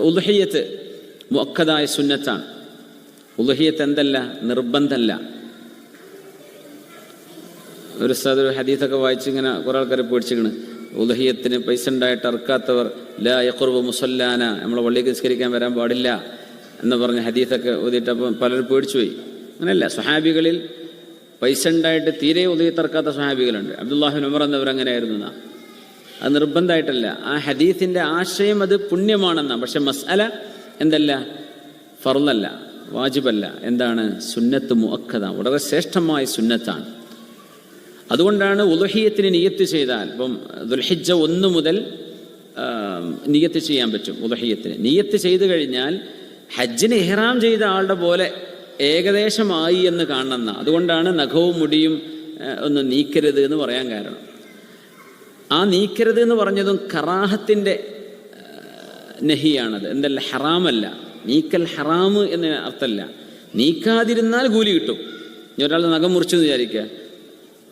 ഉലുഹിയത്ത് മുക്കതായ സുന്നത്താണ്. ഉൽഹിയത്ത് എന്തല്ല? നിർബന്ധമല്ല ഒരു സ്ഥലത്ത് ഒരു ഹദീത്തൊക്കെ വായിച്ച് ഇങ്ങനെ കുറെ ആൾക്കാർ പേടിച്ചിക്കണ് ഉൽഹിയത്തിന് പൈസ ഉണ്ടായിട്ട് ഇറക്കാത്തവർ ലാ യക്കുർവ് മുസല്ലാന നമ്മളെ പള്ളിക്ക് നിസ്കരിക്കാൻ വരാൻ പാടില്ല എന്ന് പറഞ്ഞ ഹദീത്തൊക്കെ ഓതിയിട്ടപ്പം പലരും പേടിച്ചു പോയി. അങ്ങനെയല്ല സ്വഹാബികളിൽ പൈസ ഉണ്ടായിട്ട് തീരെ ഉദയത്തിറക്കാത്ത സ്വഹാബികളുണ്ട്. അബ്ദുല്ലാഹിൻ ഉമർ എന്നവർ അങ്ങനെയായിരുന്നു എന്നാ. അത് നിർബന്ധമായിട്ടല്ല. ആ ഹദീസിന്റെ ആശയം അത് പുണ്യമാണെന്നാ. പക്ഷെ മസ്അല എന്തല്ല? ഫർലല്ല വാജിബല്ല. എന്താണ്? സുന്നത്ത് മുഅക്കദ. വളരെ ശ്രേഷ്ഠമായ സുന്നത്താണ്. അതുകൊണ്ടാണ് ഉദഹീയത്തിന് നിയത്ത് ചെയ്താൽ ഇപ്പം ദുൽഹിജ ഒന്ന് മുതൽ നിയത്ത് ചെയ്യാൻ പറ്റും ഉദഹീയത്തിന് നിയത്ത് ചെയ്തു കഴിഞ്ഞാൽ ഹജ്ജിന് ഇഹ്റാം ചെയ്ത ആളുടെ പോലെ ഏകദേശമായി എന്ന് കാണണമെന്ന അതുകൊണ്ടാണ് നഖവും മുടിയും ഒന്ന് നീക്കരുത് എന്ന് പറയാൻ കാരണം. ആ നീക്കരുത് എന്ന് പറഞ്ഞതും കറാഹത്തിന്റെ നഹിയാണത്. എന്തല്ല ഹറാമല്ല. നീക്കൽ ഹറാമ് എന്ന അർത്ഥമല്ല നീക്കാതിരുന്നാൽ കൂലി കിട്ടും. ഇനി ഒരാൾ നഖം മുറിച്ചെന്ന് വിചാരിക്കുക.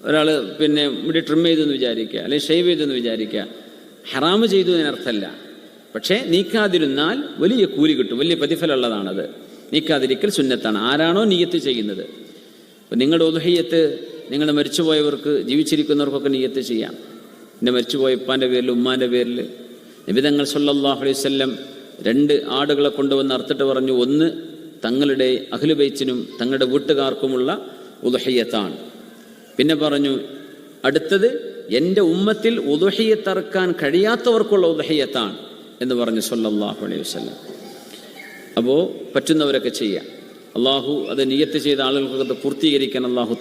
ഒരാൾ പിന്നെ മുടി ട്രിം ചെയ്തെന്ന് വിചാരിക്കുക. അല്ലെങ്കിൽ ഷേവ് ചെയ്തെന്ന് വിചാരിക്കുക. ഹറാമ് ചെയ്തു എന്നർത്ഥമല്ല പക്ഷേ നീക്കാതിരുന്നാൽ വലിയ കൂലി കിട്ടും. വലിയ പ്രതിഫലമുള്ളതാണത്. നീക്കാതിരിക്കൽ സുന്നത്താണ്. ആരാണോ നീയത്ത് ചെയ്യുന്നത്. നിങ്ങളുടെ ഉദഹയ്യത്ത് നിങ്ങൾ മരിച്ചുപോയവർക്ക് ജീവിച്ചിരിക്കുന്നവർക്കൊക്കെ നീയത്ത് ചെയ്യാം. എന്റെ മരിച്ചുപോയ ഉപ്പാന്റെ പേരിൽ ഉമ്മാന്റെ പേരിൽ. നിബിതങ്ങൾ സല്ലാഹു അലൈഹി വസല്ലം രണ്ട് ആടുകളെ കൊണ്ടുവന്ന് അർത്തിട്ട് പറഞ്ഞു ഒന്ന് തങ്ങളുടെ അഖിലുബൈച്ചിനും തങ്ങളുടെ വീട്ടുകാർക്കുമുള്ള ഉദഹയ്യത്താണ് പിന്നെ പറഞ്ഞു അടുത്തത് എന്റെ ഉമ്മത്തിൽ ഉദഹയ്യത്തറക്കാൻ കഴിയാത്തവർക്കുള്ള ഉദഹയ്യത്താണ് എന്ന് പറഞ്ഞു സല്ലാഹു അലൈഹി വസല്ലം. അപ്പോൾ പറ്റുന്നവരൊക്കെ ചെയ്യാം. അള്ളാഹു അത് നിയത്ത് ചെയ്ത ആളുകൾക്ക് അത് പൂർത്തീകരിക്കാൻ അള്ളാഹു